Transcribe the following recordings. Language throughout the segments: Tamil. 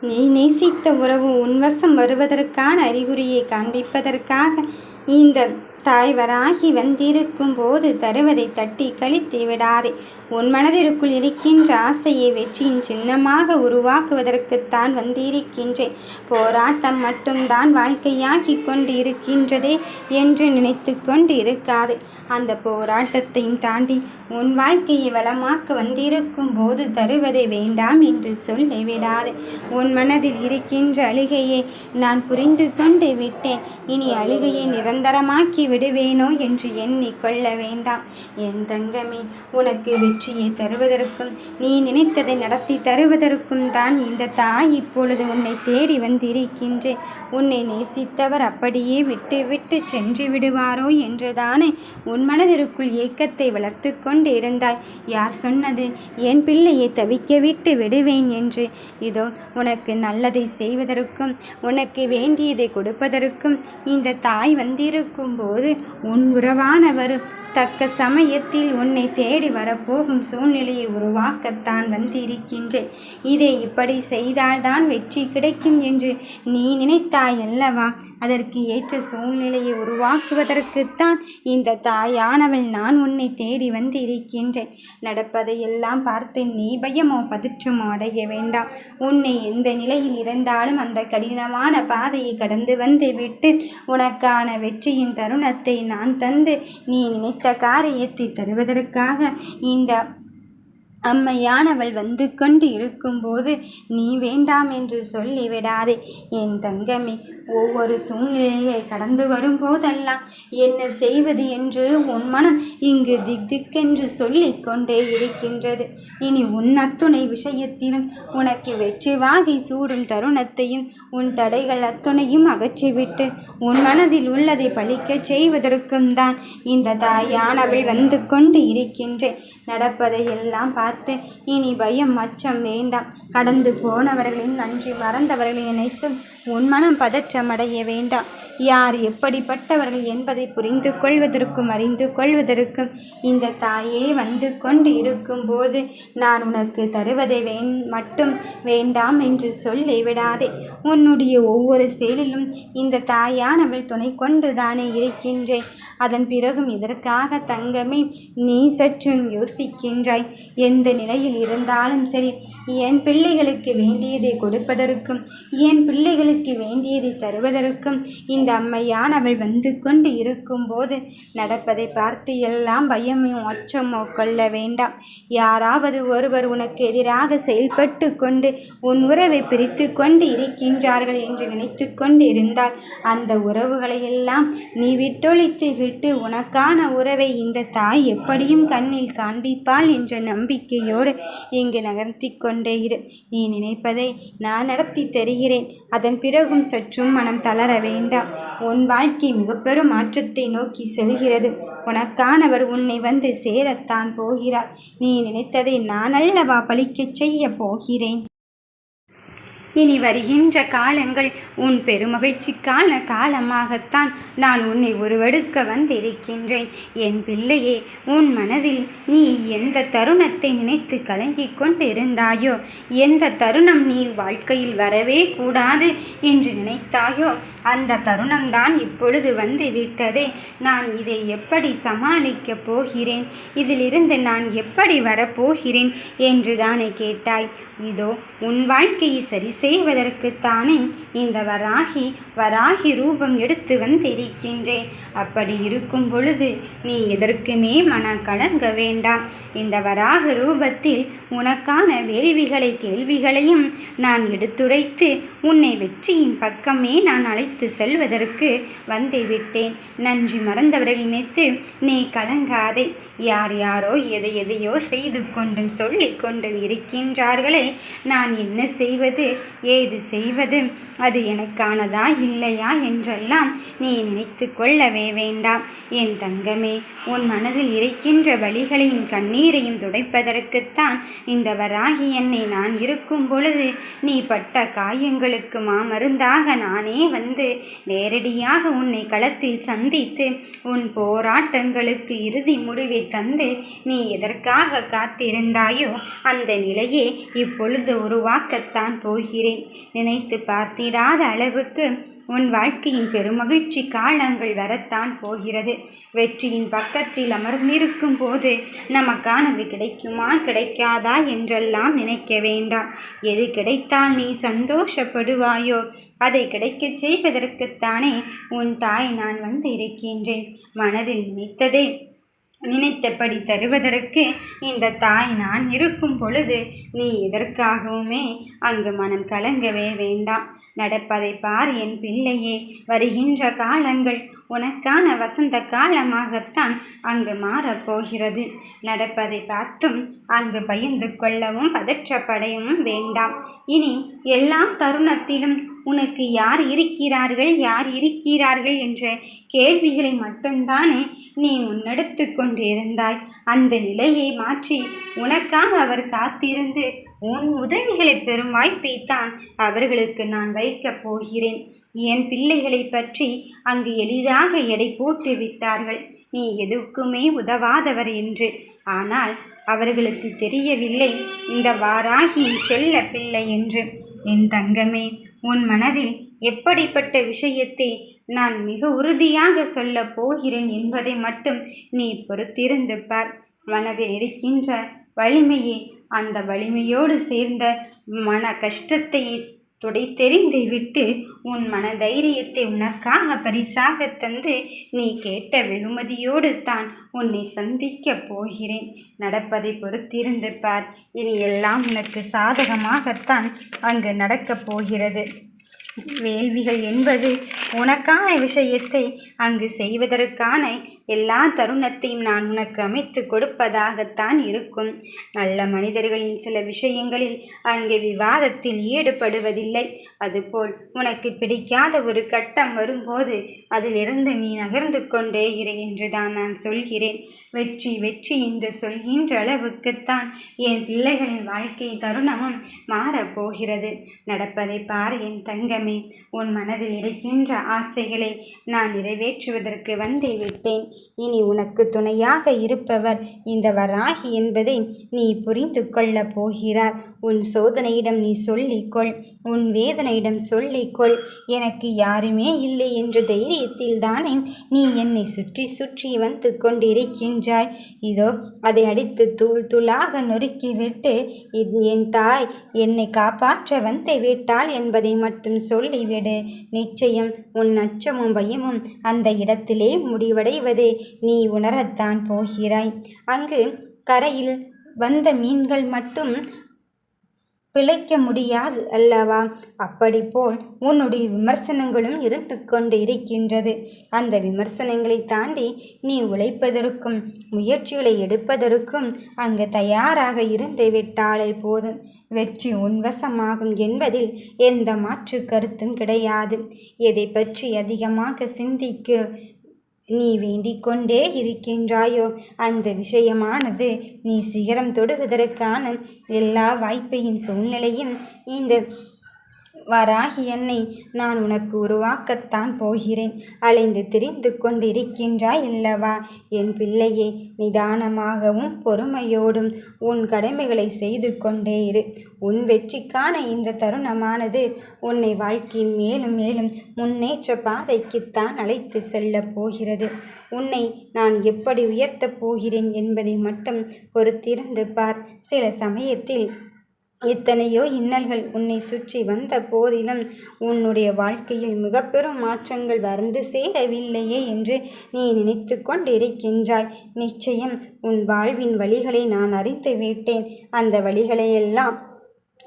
நீ நேசித்த உறவு உன்வசம் வருவதற்கான அறிகுறியை காண்பிப்பதற்காக. இந்த தாய் வராகி வந்திருக்கும் போது தருவதை தட்டி கழித்து விடாதே. உன் மனதிற்குள் இருக்கின்ற ஆசையை வெற்றியின் சின்னமாக உருவாக்குவதற்குத்தான் வந்திருக்கின்றேன். போராட்டம் மட்டும்தான் வாழ்க்கையாக்கி கொண்டு இருக்கின்றதே என்று நினைத்து கொண்டு இருக்காதே அந்த போராட்டத்தையும் தாண்டி உன் வாழ்க்கையை வளமாக்க வந்திருக்கும் போது தருவதை வேண்டாம் என்று சொல்லிவிடாதே உன் மனதில் இருக்கின்ற அழுகையை நான் புரிந்து கொண்டு விட்டேன். இனி அழுகையை நிரந்தரமாக்கி விடுவேனோ என்று எண்ணி கொள்ள வேண்டாம். என் தங்கமே உனக்கு வெற்றியை தருவதற்கும் நீ நினைத்ததை நடத்தி தருவதற்கும் தான் இந்த தாய் இப்பொழுது உன்னை தேடி வந்திருக்கின்றேன். உன்னை நேசித்தவர் அப்படியே விட்டு விட்டு சென்று விடுவாரோ என்றுதானே உன் மனதிற்குள் ஏக்கத்தை வளர்த்து கொண்டு இருந்தாய் யார் சொன்னது? என் பிள்ளையை தவிக்க விட்டு விடுவேன் என்று. இதோ உனக்கு நல்லதை செய்வதற்கும் உனக்கு வேண்டியதை கொடுப்பதற்கும் இந்த தாய் வந்திருக்கும் போது உன் உறவானவர் தக்க சமயத்தில் உன்னை தேடி வரப்போகும் சூழ்நிலையை உருவாக்கத்தான் வந்திருக்கின்றேன். இதை இப்படி செய்தால்தான் வெற்றி கிடைக்கும் என்று நீ நினைத்தாய் அல்லவா அதற்கு ஏற்ற சூழ்நிலையை உருவாக்குவதற்குத்தான் இந்த தாயானவள் நான் உன்னை தேடி வந்து இருக்கின்றேன் நடப்பதையெல்லாம் பார்த்து நீ பயமோ பதற்றமோ அடைய வேண்டாம். உன்னை எந்த நிலையில் இருந்தாலும் அந்த கடினமான பாதையை கடந்து வந்து விட்டு உனக்கான வெற்றியின் தருணத்தை நான் தந்து நீ நினைத்த காரியத்தை தருவதற்காக இந்த அம்மையானவள் வந்து கொண்டு இருக்கும்போது நீ வேண்டாம் என்று சொல்லிவிடாதே என் தங்கமே ஒவ்வொரு சூழ்நிலையை கடந்து வரும்போதெல்லாம் என்ன செய்வது என்று உன் மனம் இங்கு திக் திக்கென்று சொல்லிக் கொண்டே இருக்கின்றது. இனி உன் அத்துணை விஷயத்திலும் உனக்கு வெற்றி வாகை சூடும் தருணத்தையும் உன் தடைகள் அத்துணையும் அகற்றிவிட்டு உன் மனதில் உள்ளதை பழிக்கச் செய்வதற்கும் தான் இந்த தாயானவள் வந்து கொண்டு இருக்கின்றேன். நடப்பதையெல்லாம் பார்த்து இனி பயம் அச்சம் வேண்டாம். கடந்து போனவர்களின் நன்றி மறந்தவர்களை நினைத்தும் உன் மனம் பதற்றமடைய வேண்டாம். யார் எப்படிப்பட்டவர்கள் என்பதை புரிந்து கொள்வதற்கும் அறிந்து கொள்வதற்கும் இந்த தாயே வந்து கொண்டு இருக்கும்போது நான் உனக்கு தருவதை வேண் மட்டும் வேண்டாம் என்று சொல்லி விடாதே. உன்னுடைய ஒவ்வொரு செயலிலும் இந்த தாயானவள் துணை கொண்டு தானே இருக்கின்றேன். அதன் பிறகும் இதற்காக தங்கமே நீ சற்றும் யோசிக்கின்றாய். எந்த நிலையில் இருந்தாலும் சரி என் பிள்ளைகளுக்கு வேண்டியதை கொடுப்பதற்கும் என் பிள்ளைகளுக்கு வேண்டியதை தருவதற்கும் இந்த அம்மையானவள் வந்து கொண்டு இருக்கும்போது நடப்பதை பார்த்து எல்லாம் பயமோ அச்சமோ கொள்ள வேண்டாம். யாராவது ஒருவர் உனக்கு எதிராக செயல்பட்டு கொண்டு உன் உறவை பிரித்து கொண்டு இருக்கின்றார்கள் என்று நினைத்து கொண்டு இருந்தால் அந்த உறவுகளை எல்லாம் நீ விட்டொழித்து விட்டு உனக்கான உறவை இந்த தாய் எப்படியும் கண்ணில் காண்பிப்பாள் என்ற நம்பிக்கையோடு இங்கு நகர்த்தி கொண்டு இரு. நீ நினைப்பதை நான் நடத்தி தருகிறேன். அதன் பிறகும் சற்றும் மனம் தளர வேண்டாம். உன் வாழ்க்கை மிக பெரும் மாற்றத்தை நோக்கி செல்கிறது. உனக்கானவர் உன்னை வந்து சேரத்தான் போகிறார். நீ நினைத்ததை நான் அல்லவா பழிக்கச் செய்ய போகிறேன்? இனி வருகின்ற காலங்கள் உன் பெருமகிழ்ச்சிக்கான காலமாகத்தான் நான் உன்னை உருவெடுக்க வந்திருக்கின்றேன். என் பிள்ளையே உன் மனதில் நீ எந்த தருணத்தை நினைத்து கலங்கிக் கொண்டிருந்தாயோ எந்த தருணம் நீ வாழ்க்கையில் வரவே கூடாது என்று நினைத்தாயோ அந்த தருணம்தான் இப்பொழுது வந்து விட்டதே நான் இதை எப்படி சமாளிக்கப் போகிறேன்? இதிலிருந்து நான் எப்படி வரப்போகிறேன்? என்று தானே கேட்டாய். இதோ உன் வாழ்க்கையை சரி செய்வதற்குத்தானே இந்த வராகி வராகி ரூபம் எடுத்து வந்திருக்கின்றேன். அப்படி இருக்கும் பொழுது நீ எதற்குமே மன கலங்க வேண்டாம். இந்த வராக ரூபத்தில் உனக்கான வேள்விகளை கேள்விகளையும் நான் எடுத்துரைத்து உன்னை வெற்றியின் பக்கமே நான் அழைத்து செல்வதற்கு வந்துவிட்டேன் நன்றி மறந்தவர்கள் நினைத்து நீ கலங்காதே. யார் யாரோ எதை எதையோ செய்து கொண்டும் சொல்லிக் கொண்டு இருக்கின்றார்களே. நான் என்ன செய்வது ஏது செய்வது? அது எனக்கானதா இல்லையா என்றெல்லாம் நீ நினைத்து கொள்ளவே வேண்டாம். என் தங்கமே உன் மனதில் இருக்கின்ற வழிகளையும் கண்ணீரையும் துடைப்பதற்குத்தான் இந்த வராகி என்னை நான் இருக்கும் பொழுது நீ பட்ட காயங்களுக்கு மாமருந்தாக நானே வந்து நேரடியாக உன்னை களத்தில் சந்தித்து உன் போராட்டங்களுக்கு இறுதி முடிவை தந்து நீ எதற்காக காத்திருந்தாயோ அந்த நிலையே இப்பொழுது உருவாக்கத்தான் போகிறேன். நினைத்து பார்த்தேன் பார்த்திடாத அளவுக்கு உன் வாழ்க்கையின் பெருமகிழ்ச்சி காலங்கள் வரத்தான் போகிறது. வெற்றியின் பக்கத்தில் அமர்ந்திருக்கும் போது நமக்கானது கிடைக்குமா கிடைக்காதா என்றெல்லாம் நினைக்க வேண்டாம். எது கிடைத்தால் நீ சந்தோஷப்படுவாயோ அதை கிடைக்கச் செய்வதற்குத்தானே உன் தாய் நான் வந்து இருக்கின்றேன். மனதில் நினைத்ததே நினைத்தபடி தருவதற்கு இந்த தாய் நான் இருக்கும் பொழுது நீ எதற்காகவுமே அங்கு மனம் கலங்கவே வேண்டாம். நடப்பதை பார் என் பிள்ளையே வருகின்ற காலங்கள் உனக்கான வசந்த காலமாகத்தான் அங்கு மாறப்போகிறது நடப்பதை பார்த்தும் அங்கு பயந்து கொள்ளவும் பதற்றப்படையவும் வேண்டாம். இனி எல்லா தருணத்திலும் உனக்கு யார் இருக்கிறார்கள் யார் இருக்கிறார்கள் என்ற கேள்விகளை மட்டும்தானே நீ முன்னெடுத்து கொண்டிருந்தாய். அந்த நிலையை மாற்றி உனக்காக அவர் காத்திருந்து உன் உதவிகளை பெறும் வாய்ப்பைத்தான் அவர்களுக்கு நான் வைக்கப் போகிறேன். என் பிள்ளைகளை பற்றி அங்கு எளிதாக எடை போட்டு விட்டார்கள். நீ எதுக்குமே உதவாதவர் என்று. ஆனால் அவர்களுக்கு தெரியவில்லை. இந்த வாராகியின் செல்ல பிள்ளை என்று. என் தங்கமே உன் மனதில் எப்படிப்பட்ட விஷயத்தை நான் மிக உறுதியாக சொல்லப் போகிறேன் என்பதை மட்டும் நீ பொறுத்திருந்து பார். மனதில் இருக்கின்ற வலிமையே அந்த வலிமையோடு சேர்ந்த மன கஷ்டத்தை துடைத்தெறிந்து விட்டு உன் மன தைரியத்தை உனக்காக பரிசாக தந்து நீ கேட்ட வெகுமதியோடு தான் உன்னை சந்திக்கப் போகிறேன். நடப்பதை பொறுத்திருந்து பார். இனி எல்லாம் உனக்கு சாதகமாகத்தான் அங்கு நடக்கப் போகிறது. வேள்விகள் என்பது உனக்கான விஷயத்தை அங்கு செய்வதற்கான எல்லா தருணத்தையும் நான் உனக்கு அமைத்து கொடுப்பதாகத்தான் இருக்கும். நல்ல மனிதர்களின் சில விஷயங்களில் அங்கே விவாதத்தில் ஈடுபடுவதில்லை. அதுபோல் உனக்கு பிடிக்காத ஒரு கட்டம் வரும்போது அதிலிருந்து நீ நகர்ந்து கொண்டே இரு என்றுதான் நான் சொல்கிறேன். வெற்றி வெற்றி என்று சொல்கின்ற அளவுக்குத்தான் என் பிள்ளைகளின் வாழ்க்கை தருணமும் மாறப்போகிறது நடப்பதை பார் என் தங்கமே. உன் மனதில் இருக்கின்ற ஆசைகளை நான் நிறைவேற்றுவதற்கு வந்தே விட்டேன். இனி உனக்கு துணையாக இருப்பவர் இந்த வராகி என்பதை நீ புரிந்து கொள்ளப் போகிறார். உன் சோதனையிடம் நீ சொல்லிக்கொள் உன் வேதனையிடம் சொல்லிக்கொள். எனக்கு யாருமே இல்லை என்ற தைரியத்தில் தானே நீ என்னை சுற்றி சுற்றி வந்து கொண்டிருக்கின்றாய். இதோ அதை அடித்து தூள் தூளாக நொறுக்கிவிட்டு என் தாய் என்னை காப்பாற்ற வந்து விட்டாள் என்பதை மட்டும் சொல்லிவிடு. நிச்சயம் உன் அச்சமும் பயமும் அந்த இடத்திலே முடிவடைவது நீ உணரத்தான் போகிறாய். அங்கு கரையில் வந்த மீன்கள் மட்டும் பிழைக்க முடியாது அல்லவா? அப்படி போல் உன்னுடைய விமர்சனங்களும் இருந்து கொண்டு இருக்கின்றது அந்த விமர்சனங்களை தாண்டி நீ உழைப்பதற்கும் முயற்சிகளை எடுப்பதற்கும் அங்கு தயாராக இருந்து விட்டாலே போதும். வெற்றி உன்வசமாகும் என்பதில் எந்த மாற்று கருத்தும் கிடையாது. எதை பற்றி அதிகமாக சிந்திக்க நீ வேண்டிக் கொண்டே இருக்கின்றாயோ? அந்த விஷயமானது நீ சிகரம் தொடுவதற்கான எல்லா வாய்ப்பையும் சூழ்நிலையும் இந்த வராகி என்னை நான் உனக்கு உருவாக்கத்தான் போகிறேன். அலைந்து திரிந்து கொண்டிருக்கின்றாய் அல்லவா? என் பிள்ளையே நிதானமாகவும் பொறுமையோடும் உன் கடமைகளை செய்து கொண்டே இரு. உன் வெற்றிக்கான இந்த தருணமானது உன்னை வாழ்க்கையில் மேலும் மேலும் முன்னேற்ற பாதைக்குத்தான் அழைத்து செல்லப் போகிறது. உன்னை நான் எப்படி உயர்த்தப் போகிறேன் என்பதை மட்டும் பொறுத்திருந்து பார். சில சமயத்தில் எத்தனையோ இன்னல்கள் உன்னை சுற்றி வந்த போதிலும் உன்னுடைய வாழ்க்கையில் மிக பெரும் மாற்றங்கள் வந்து சேரவில்லையே என்று நீ நினைத்து கொண்டிருக்கின்றாய். நிச்சயம் உன் வாழ்வின் வழிகளை நான் அறிந்து விட்டேன். அந்த வழிகளையெல்லாம்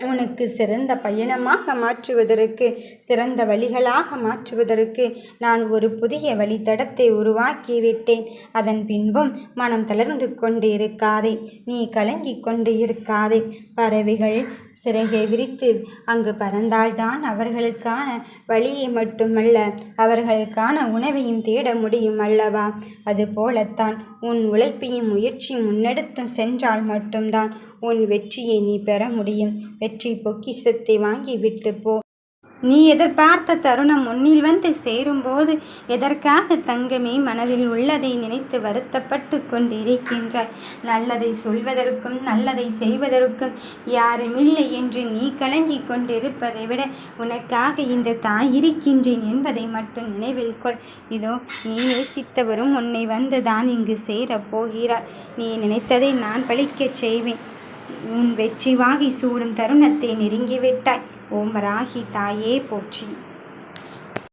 உனக்கு சிறந்த பயணமாக மாற்றுவதற்கு சிறந்த வழிகளாக மாற்றுவதற்கு நான் ஒரு புதிய வழித்தடத்தை உருவாக்கிவிட்டேன். அதன் பின்பும் மனம் தளர்ந்து கொண்டு இருக்காதே நீ கலங்கி கொண்டு இருக்காதே. பறவைகள் சிறகை விரித்து அங்கு பறந்தால்தான் அவர்களுக்கான வழியை மட்டுமல்ல அவர்களுக்கான உணவையும் தேட முடியும் அல்லவா? அதுபோலத்தான் உன் உழைப்பையும் முயற்சியும் முன்னெடுத்து சென்றால் மட்டும்தான் உன் வெற்றியை நீ பெற முடியும். வெற்றி பொக்கிஷத்தை வாங்கிவிட்டு போ. நீ எதிர்பார்த்த தருணம் முன்னில் வந்து சேரும்போது எதற்காக தங்கமே மனதில் உள்ளதை நினைத்து வருத்தப்பட்டு கொண்டிருக்கின்றாய்? நல்லதை சொல்வதற்கும் நல்லதை செய்வதற்கும் யாருமில்லை என்று நீ கலங்கி கொண்டிருப்பதை விட உனக்காக இந்த தாய் இருக்கின்றேன் என்பதை மட்டும் நினைவில் கொள். இதோ நீ நேசித்தவரும் உன்னை வந்துதான் இங்கு சேரப் போகிறார். நீ நினைத்ததை நான் பழிக்கச் செய்வேன். உன் வெற்றி வாகி சூடும் தருணத்தை நெருங்கிவிட்டாய். ஓம் ராகி தாயே போற்றி.